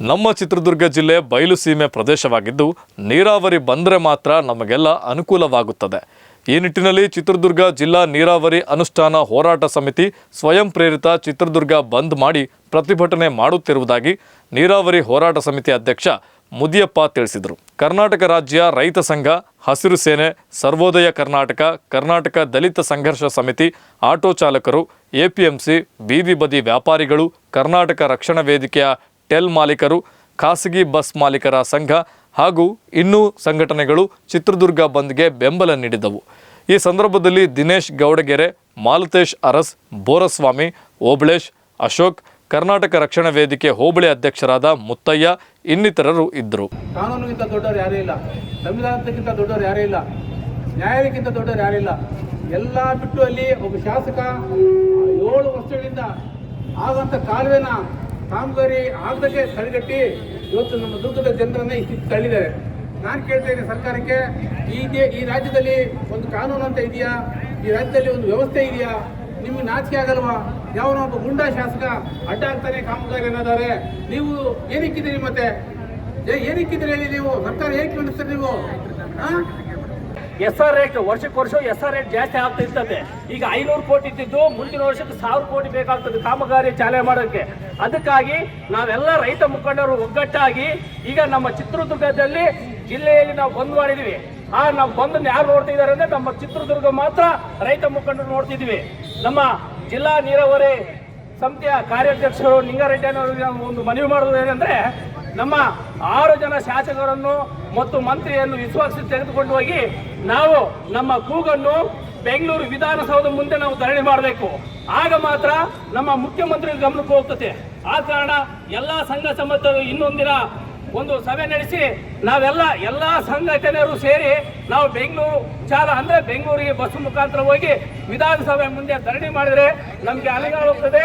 ನಮ್ಮ ಚಿತ್ರದುರ್ಗ ಜಿಲ್ಲೆ ಬಯಲು ಸೀಮೆ ಪ್ರದೇಶವಾಗಿದ್ದು, ನೀರಾವರಿ ಬಂದರೆ ಮಾತ್ರ ನಮಗೆಲ್ಲ ಅನುಕೂಲವಾಗುತ್ತದೆ. ಈ ನಿಟ್ಟಿನಲ್ಲಿ ಚಿತ್ರದುರ್ಗ ಜಿಲ್ಲಾ ನೀರಾವರಿ ಅನುಷ್ಠಾನ ಹೋರಾಟ ಸಮಿತಿ ಸ್ವಯಂ ಪ್ರೇರಿತ ಚಿತ್ರದುರ್ಗ ಬಂದ್ ಮಾಡಿ ಪ್ರತಿಭಟನೆ ಮಾಡುತ್ತಿರುವುದಾಗಿ ನೀರಾವರಿ ಹೋರಾಟ ಸಮಿತಿ ಅಧ್ಯಕ್ಷ ಮುದಿಯಪ್ಪ ತಿಳಿಸಿದರು. ಕರ್ನಾಟಕ ರಾಜ್ಯ ರೈತ ಸಂಘ, ಹಸಿರು ಸೇನೆ, ಸರ್ವೋದಯ ಕರ್ನಾಟಕ ಕರ್ನಾಟಕ ದಲಿತ ಸಂಘರ್ಷ ಸಮಿತಿ, ಆಟೋ ಚಾಲಕರು, ಎಪಿಎಂಸಿ, ಬೀದಿ ಬದಿ ವ್ಯಾಪಾರಿಗಳು, ಕರ್ನಾಟಕ ರಕ್ಷಣಾ ವೇದಿಕೆಯ ಟೆಲ್ ಮಾಲೀಕರು, ಖಾಸಗಿ ಬಸ್ ಮಾಲೀಕರ ಸಂಘ ಹಾಗೂ ಇನ್ನೂ ಸಂಘಟನೆಗಳು ಚಿತ್ರದುರ್ಗ ಬಂದ್ಗೆ ಬೆಂಬಲ ನೀಡಿದವು ಈ ಸಂದರ್ಭದಲ್ಲಿ ದಿನೇಶ್ ಗೌಡಗೆರೆ, ಮಾಲತೇಶ್ ಅರಸ್, ಬೋರಸ್ವಾಮಿ, ಓಬಳೇಶ್, ಅಶೋಕ್, ಕರ್ನಾಟಕ ರಕ್ಷಣಾ ವೇದಿಕೆ ಹೋಬಳಿ ಅಧ್ಯಕ್ಷರಾದ ಮುತ್ತಯ್ಯ ಇನ್ನಿತರರು ಇದ್ದರು. ಕಾನೂನಿಗಿಂತ ದೊಡ್ಡವರು ಯಾರೇ ಇಲ್ಲ, ಸಂವಿಧಾನಕ್ಕಿಂತ ದೊಡ್ಡವರು ಯಾರೇ ಇಲ್ಲ ನ್ಯಾಯಕ್ಕಿಂತ ದೊಡ್ಡವರು ಯಾರೇ ಇಲ್ಲ, ಎಲ್ಲ ಬಿಟ್ಟು ಅಲ್ಲಿ ಒಬ್ಬ ಶಾಸಕ ಏಳು ವರ್ಷಗಳಿಂದ ಆಗಂತ ಕಾಲುವೆನ ಕಾಮಗಾರಿ ಆಗದಕ್ಕೆ ತಡೆಗಟ್ಟಿ ಇವತ್ತು ನಮ್ಮ ದುರ್ಗದ ಜನರನ್ನ ಸ್ಥಿತಿ ತಳ್ಳಿದ್ದಾರೆ. ನಾನು ಕೇಳ್ತಾ ಇದ್ದೀನಿ ಸರ್ಕಾರಕ್ಕೆ, ಈ ಈ ರಾಜ್ಯದಲ್ಲಿ ಒಂದು ಕಾನೂನು ಅಂತ ಇದೆಯಾ? ಈ ರಾಜ್ಯದಲ್ಲಿ ಒಂದು ವ್ಯವಸ್ಥೆ ಇದೆಯಾ? ನಿಮ್ಗೆ ನಾಚಿಕೆ ಆಗಲ್ವಾ? ಯಾವನೋ ಒಬ್ಬ ಗುಂಡಾ ಶಾಸಕ ಅಡ್ಡ ಆಗ್ತಾನೆ ಕಾಮಗಾರಿ ಅನ್ನೋದಾರೆ ನೀವು ಏನಕ್ಕಿದ್ದೀರಿ ಮತ್ತೆ? ಏನಕ್ಕಿದ್ದೀರಿ ಹೇಳಿ ನೀವು? ಸರ್ಕಾರ ಹೇಗೆ ನಡೆಸ್ತೀರಿ ನೀವು? ಆ? ಎಸ್ ಆರ್ ರೇಟ್, ವರ್ಷಕ್ಕೆ ವರ್ಷ ಎಸ್ ಆರ್ ರೇಟ್ ಜಾಸ್ತಿ ಆಗ್ತಾ ಇರ್ತದೆ. ಈಗ ಐನೂರು ಕೋಟಿ ಇದ್ದಿದ್ದು ಮುಂದಿನ ವರ್ಷಕ್ಕೆ ಸಾವಿರ ಕೋಟಿ ಬೇಕಾಗ್ತದೆ ಕಾಮಗಾರಿ ಚಾಲನೆ ಮಾಡೋಕ್ಕೆ. ಅದಕ್ಕಾಗಿ ನಾವೆಲ್ಲ ರೈತ ಮುಖಂಡರು ಒಗ್ಗಟ್ಟಾಗಿ ಈಗ ನಮ್ಮ ಚಿತ್ರದುರ್ಗದಲ್ಲಿ ಜಿಲ್ಲೆಯಲ್ಲಿ ನಾವು ಬಂದ್ ಮಾಡಿದೀವಿ ಆ, ನಾವು ಬಂದನ್ನು ಯಾರು ನೋಡ್ತಾ ಇದ್ದಾರೆ ಅಂದ್ರೆ ನಮ್ಮ ಚಿತ್ರದುರ್ಗ ಮಾತ್ರ ರೈತ ಮುಖಂಡರು ನೋಡ್ತಿದ್ವಿ ನಮ್ಮ ಜಿಲ್ಲಾ ನೀರಾವರಿ ಸಮಿತಿಯ ಕಾರ್ಯಾಧ್ಯಕ್ಷರು ನಾವು ಒಂದು ಮನವಿ ಮಾಡೋದು ಏನಂದ್ರೆ ನಮ್ಮ ಆರು ಜನ ಶಾಸಕರನ್ನು ಮತ್ತು ಮಂತ್ರಿಯನ್ನು ವಿಶ್ವಾಸಕ್ಕೆ ತೆಗೆದುಕೊಂಡು ಹೋಗಿ ನಾವು ನಮ್ಮ ಕೂಗನ್ನು ಬೆಂಗಳೂರು ವಿಧಾನಸೌಧ ಮುಂದೆ ನಾವು ಧರಣಿ ಮಾಡಬೇಕು. ಆಗ ಮಾತ್ರ ನಮ್ಮ ಮುಖ್ಯಮಂತ್ರಿ ಗಮನಕ್ಕೆ ಹೋಗ್ತದೆ. ಆ ಕಾರಣ ಎಲ್ಲ ಸಂಘ ಸಂಬಂಧರು ಇನ್ನೊಂದಿನ ಒಂದು ಸಭೆ ನಡೆಸಿ ನಾವೆಲ್ಲ ಎಲ್ಲಾ ಸಂಘಟನೆಯರು ಸೇರಿ ನಾವು ಬೆಂಗಳೂರು ಚಾಲ ಅಂದ್ರೆ ಬೆಂಗಳೂರಿಗೆ ಬಸ್ ಮುಖಾಂತರ ಹೋಗಿ ವಿಧಾನಸಭೆ ಮುಂದೆ ಧರಣಿ ಮಾಡಿದ್ರೆ ನಮ್ಗೆ ಅಲೆಗಾಡುತ್ತದೆ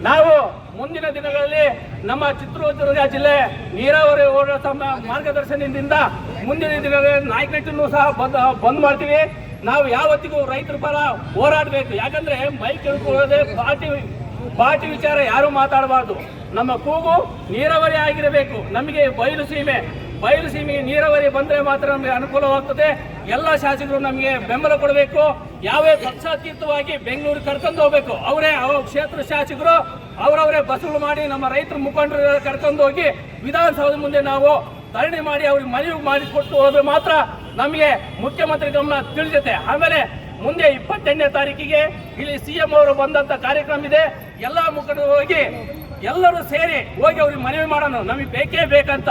ನಾವು ಮುಂದಿನ ದಿನಗಳಲ್ಲಿ ನಮ್ಮ ಚಿತ್ರದುರ್ಗ ಜಿಲ್ಲೆ ನೀರಾವರಿ ಹೋರಾಟ ಮ- ಮಾರ್ಗದರ್ಶನದಿಂದ ಮುಂದಿನ ದಿನಗಳಲ್ಲಿ ನಾಯಕನನ್ನು ಸಹ ಬಂದ್ ಬಂದ್ ಮಾಡ್ತೀವಿ. ನಾವು ಯಾವತ್ತಿಗೂ ರೈತರ ಪರ ಹೋರಾಡಬೇಕು. ಯಾಕಂದ್ರೆ ಮೈಕ್ ಹಿಡ್ಕೊಳ್ಳೋದೇ ಪಾರ್ಟಿ ಪಾರ್ಟಿ ವಿಚಾರ ಯಾರು ಮಾತಾಡಬಾರ್ದು. ನಮ್ಮ ಕೂಗು ನೀರಾವರಿ ಆಗಿರಬೇಕು. ನಮಗೆ ಬಯಲು ಸೀಮೆ, ಬಯಲು ಸೀಮೆಗೆ ನೀರಾವರಿ ಬಂದ್ರೆ ಮಾತ್ರ ನಮಗೆ ಅನುಕೂಲವಾಗ್ತದೆ. ಎಲ್ಲ ಶಾಸಕರು ನಮಗೆ ಬೆಂಬಲ ಕೊಡಬೇಕು. ಯಾವೇ ಪಕ್ಷಾತೀತವಾಗಿ ಬೆಂಗಳೂರು ಕರ್ಕೊಂಡು ಹೋಗ್ಬೇಕು. ಅವರೇ ಅವ ಕ್ಷೇತ್ರ ಶಾಸಕರು ಅವರವರೇ ಬಸ್ಸುಗಳು ಮಾಡಿ ನಮ್ಮ ರೈತರ ಮುಖಂಡರು ಕರ್ಕೊಂಡು ಹೋಗಿ ವಿಧಾನಸೌಧ ಮುಂದೆ ನಾವು ಧರಣಿ ಮಾಡಿ ಅವ್ರಿಗೆ ಮನವಿ ಮಾಡಿಕೊಟ್ಟು ಹೋದ್ರೆ ಮಾತ್ರ ನಮಗೆ ಮುಖ್ಯಮಂತ್ರಿ ಗಮನ ತಿಳಿಸುತ್ತೆ ಆಮೇಲೆ ಮುಂದೆ ಇಪ್ಪತ್ತೆಂಟನೇ ತಾರೀಕಿಗೆ ಇಲ್ಲಿ ಸಿಎಂ ಅವರು ಬಂದಂತ ಕಾರ್ಯಕ್ರಮ ಇದೆ. ಎಲ್ಲ ಮುಖಂಡರು ಹೋಗಿ ಎಲ್ಲರೂ ಸೇರಿ ಹೋಗಿ ಅವ್ರಿಗೆ ಮನವಿ ಮಾಡೋಣ. ನಮಗೆ ಬೇಕೇ ಬೇಕಂತ.